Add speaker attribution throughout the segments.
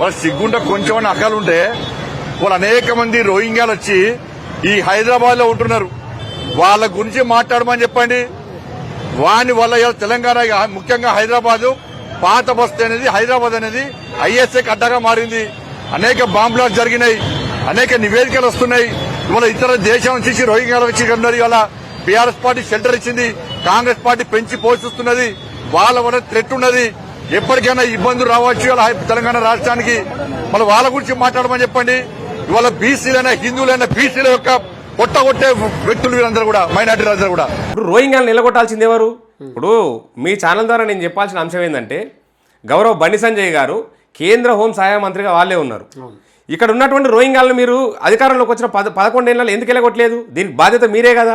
Speaker 1: వాళ్ళ సిగ్గుంటే కొంచెం అక్కలు ఉంటే వాళ్ళు అనేక మంది రోహింగ్యాలు వచ్చి ఈ హైదరాబాద్లో ఉంటున్నారు. వాళ్ళ గురించి మాట్లాడమని చెప్పండి. వాని వల్ల ఇవాళ తెలంగాణ ముఖ్యంగా హైదరాబాద్ పాత బస్తీ అనేది హైదరాబాద్ అనేది ఐఎస్ఏ అడ్డగా మారింది. అనేక బాంబులాలు జరిగినాయి. అనేక నివేదికలు వస్తున్నాయి. ఇవాళ ఇతర దేశం నుంచి రోహింగ్యాలు వచ్చి ఉన్నారు. ఇవాళ బీఆర్ఎస్ పార్టీ షెల్టర్ ఇచ్చింది. కాంగ్రెస్ పార్టీ పెంచి పోషిస్తున్నది. వాళ్ళ వల్ల థ్రెట్ ఉన్నది. ఎప్పటికైనా ఇబ్బందులు రావచ్చు. హై- తెలంగాణ రాష్ట్రానికి మళ్ళీ వాళ్ళ గురించి మాట్లాడమని చెప్పండి. ఇవాళ బీసీలైనా హిందువులైనా బీసీల యొక్క పొట్టగొట్టే వ్యక్తులు వీరందరూ కూడా మైనార్టీలు అందరూ కూడా.
Speaker 2: ఇప్పుడు రోహింగ్యాలు నిలగొట్టాల్సింది ఎవరు? ఇప్పుడు మీ ఛానల్ ద్వారా నేను చెప్పాల్సిన అంశం ఏంటంటే గౌరవ్ బండి సంజయ్ గారు కేంద్ర హోం సహాయ మంత్రిగా వాళ్ళే ఉన్నారు. ఇక్కడ ఉన్నటువంటి రోహింగ్యాలను మీరు అధికారంలోకి వచ్చిన పద పదకొండేళ్ళలో ఎందుకు వెళ్ళగొట్టలేదు? దీనికి బాధ్యత మీరే కదా.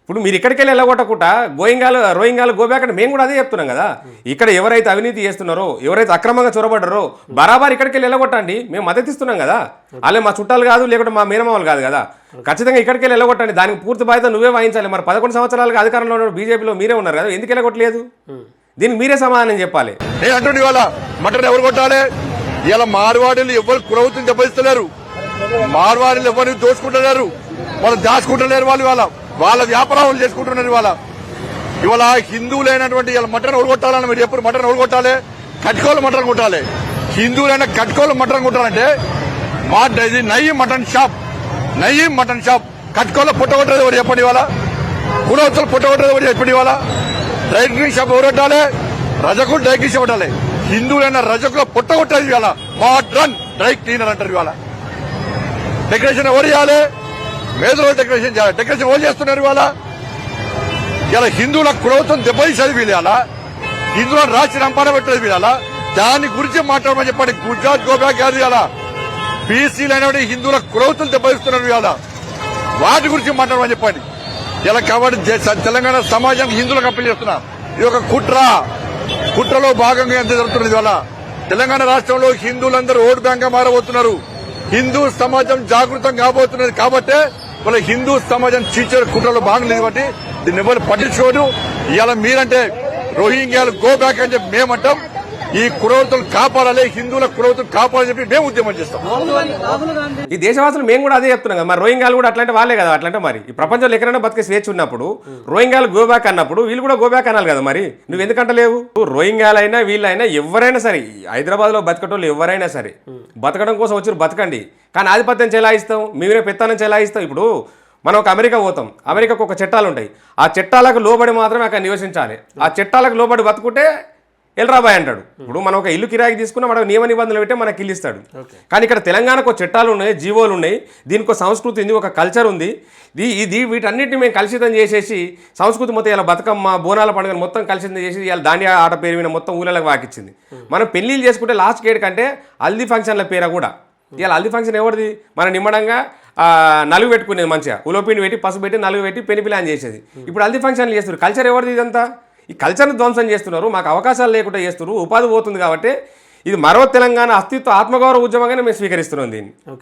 Speaker 2: ఇప్పుడు మీరు ఇక్కడికి వెళ్ళి వెళ్ళగొట్టకుండా గోయింగాలు రోహింగ్యాలు గోబ్యాక్ అంటే మేము కూడా అదే చెప్తున్నాం కదా. ఇక్కడ ఎవరైతే అవినీతి చేస్తున్నారో ఎవరైతే అక్రమంగా చొరబడ్డారో బరాబర్ ఇక్కడికి వెళ్ళి వెళ్ళగొట్టండి. మేము మద్దతు ఇస్తున్నాం కదా. వాళ్ళే మా చుట్టాలు కాదు లేకుంటే మా మేనమామలు కాదు కదా. ఖచ్చితంగా ఇక్కడికి వెళ్ళి వెళ్ళగొట్టండి. దానికి పూర్తి బాధ్యత నువ్వే వహించాలి. మరి పదకొండు సంవత్సరాలుగా అధికారంలో ఉన్న బీజేపీలో మీరే ఉన్నారు కదా. ఎందుకు వెళ్ళగొట్టలేదు? దీనికి మీరే సమాధానం చెప్పాలి.
Speaker 1: మటన్ ఎవరు కొట్టాలి? ఇలా మార్వాడీలు ఎవరు ప్రభుత్వం దెబ్బతిస్తలేరు. మార్వాడీలు ఎవరిని దోచుకుంటలేరు. వాళ్ళు దాచుకుంటలేరు వాళ్ళు ఇవాళ. వాళ్ళ వ్యాపారాలు చేసుకుంటున్నారు ఇవాళ. ఇవాళ హిందువులైనటువంటి ఇలా మటన్ ఒడగొట్టాలని మీరు ఎప్పుడు మటన్ ఒడగొట్టాలి? కట్కోలు మటన్ కొట్టాలి. హిందువులైన కట్కోలు మటన్ కొట్టాలంటే మా ఇది నయ్యి మటన్ షాప్. నయ్యి మటన్ షాప్. కట్కోల పుట్టగొట్టేది ఎవరు చెప్పండి ఇవాళ? కులవతలు పుట్టగొట్టేది ఎవరు చెప్పండి ఇవాళ? డ్రై క్లీన్ షాప్ ఎవరు కొట్టాలి? రజకు డ్రై క్లీన్ షాప్ కొట్టాలి. హిందువులైన రజకుల పుట్టగొట్టేది ఇవాళ. మోడ్రన్ డ్రై క్లీనర్ అంటారు ఇవాళ. డెకరేషన్ ఎవరు చేయాలి? మేధలో డెకరేషన్ చేయాలి. డెకరేషన్ ఎవరు చేస్తున్నారు ఇవాళ? ఇలా హిందువుల కులవత్వం దెబ్బతీసేది వీళ్ళ హిందువులను రాసి రంపాన పెట్టేది వీళ్ళ దాని గురించి మాట్లాడమని చెప్పండి. గుజరాత్ గోబ్యాక్ గారు ఇలా బీసీలు అనేవి హిందువుల కులవతులు దెబ్బతీస్తున్నారు ఇవాళ. వాటి గురించి మాట్లాడమని చెప్పండి. ఇలా కాబట్టి తెలంగాణ సమాజానికి హిందువులకు అప్పీల్ చేస్తున్నా. ఇది ఒక కుట్ర. కుట్రలో భాగంగా ఎంత జరుగుతున్నది ఇవాళ? తెలంగాణ రాష్ట్రంలో హిందువులందరూ ఓటు బ్యాంక్గా మారబోతున్నారు. హిందూ సమాజం జాగృతం కాబోతున్నది కాబట్టే వాళ్ళ హిందూ సమాజం చీచర్ కుట్రలో భాగం లేదు కాబట్టి దీన్ని ఎవరు పట్టించుకోడు ఇవాళ మీరంటే రోహింగ్యాలు గో బ్యాక్ అని చెప్పి మేమంటాం. ఈ కురవతులు కాపాడాలి హిందువుల కురవతులు కాపాడాలని చెప్పి మేము ఉద్యమం చేస్తాం.
Speaker 2: ఈ దేశవాసులు మేము కూడా అదే చెప్తున్నాం కదా మరి రోహింగ్యాలు కూడా అట్లాంటి వాళ్ళే కదా అట్లాంటి మరి. ఈ ప్రపంచంలో ఎక్కడైనా బతికే స్వేచ్ఛ ఉన్నప్పుడు రోహింగ్యాలు గోబ్యాక్ అన్నప్పుడు వీళ్ళు కూడా గోబ్యాక్ అనాలి కదా మరి. నువ్వు ఎందుకంటలేవు రోహింగ్యాలైనా వీళ్ళైనా ఎవరైనా సరే హైదరాబాద్లో బతకటోళ్ళు ఎవరైనా సరే బతకడం కోసం వచ్చి బతకండి. కానీ ఆధిపత్యం చెలాయిస్తాం మేమే పెత్తనం చెలాయిస్తాం. ఇప్పుడు మనం ఒక అమెరికా పోతాం అమెరికాకు ఒక చట్టాలు ఉంటాయి. ఆ చట్టాలకు లోబడి మాత్రమే అక్కడ నివసించాలి. ఆ చట్టాలకు లోబడి బతుకుంటే ఎల్రాబాయ్ అంటాడు. ఇప్పుడు మనం ఒక ఇల్లు కిరాయికి తీసుకున్నా మనకు నియమ నిబంధనలు పెట్టి మనకి ఇల్లు ఇస్తాడు. కానీ ఇక్కడ తెలంగాణకు ఒక చట్టాలు ఉన్నాయి జీవోలు ఉన్నాయి దీనికి సంస్కృతి ఉంది ఒక కల్చర్ ఉంది. ఇది వీటన్నిటిని మేము కలుషితం చేసేసి సంస్కృతి మొత్తం ఇలా బతుకమ్మ బోనాల పండుగ మొత్తం కలుషితం చేసి ఇలా దాండియా ఆట పేరు మీద మొత్తం ఊళ్ళకి వాకిచ్చింది. మనం పెళ్ళిళ్ళు చేసుకుంటే లాస్ట్ గేట్ కంటే హల్దీ ఫంక్షన్ల పేర కూడా. ఇలా హల్దీ ఫంక్షన్ ఎవరిది? మన నిమ్మడంగా నలుగు పెట్టుకునేది మంచిగా. ఉలోపిని పెట్టి పసుపు పెట్టి నలుగు పెట్టి పెళ్ళి పిల్లని చేసేది. ఇప్పుడు హల్దీ ఫంక్షన్లు చేస్తారు కల్చర్ ఎవరిది ఇదంతా? ఈ కల్చర్ని ధ్వంసం చేస్తున్నారు మాకు అవకాశాలు లేకుండా చేస్తున్నారు ఉపాధి పోతుంది కాబట్టి ఇది మరో తెలంగాణ అస్తిత్వ ఆత్మగౌరవ ఉద్యమంగానే మేము స్వీకరిస్తున్నాం దీన్ని.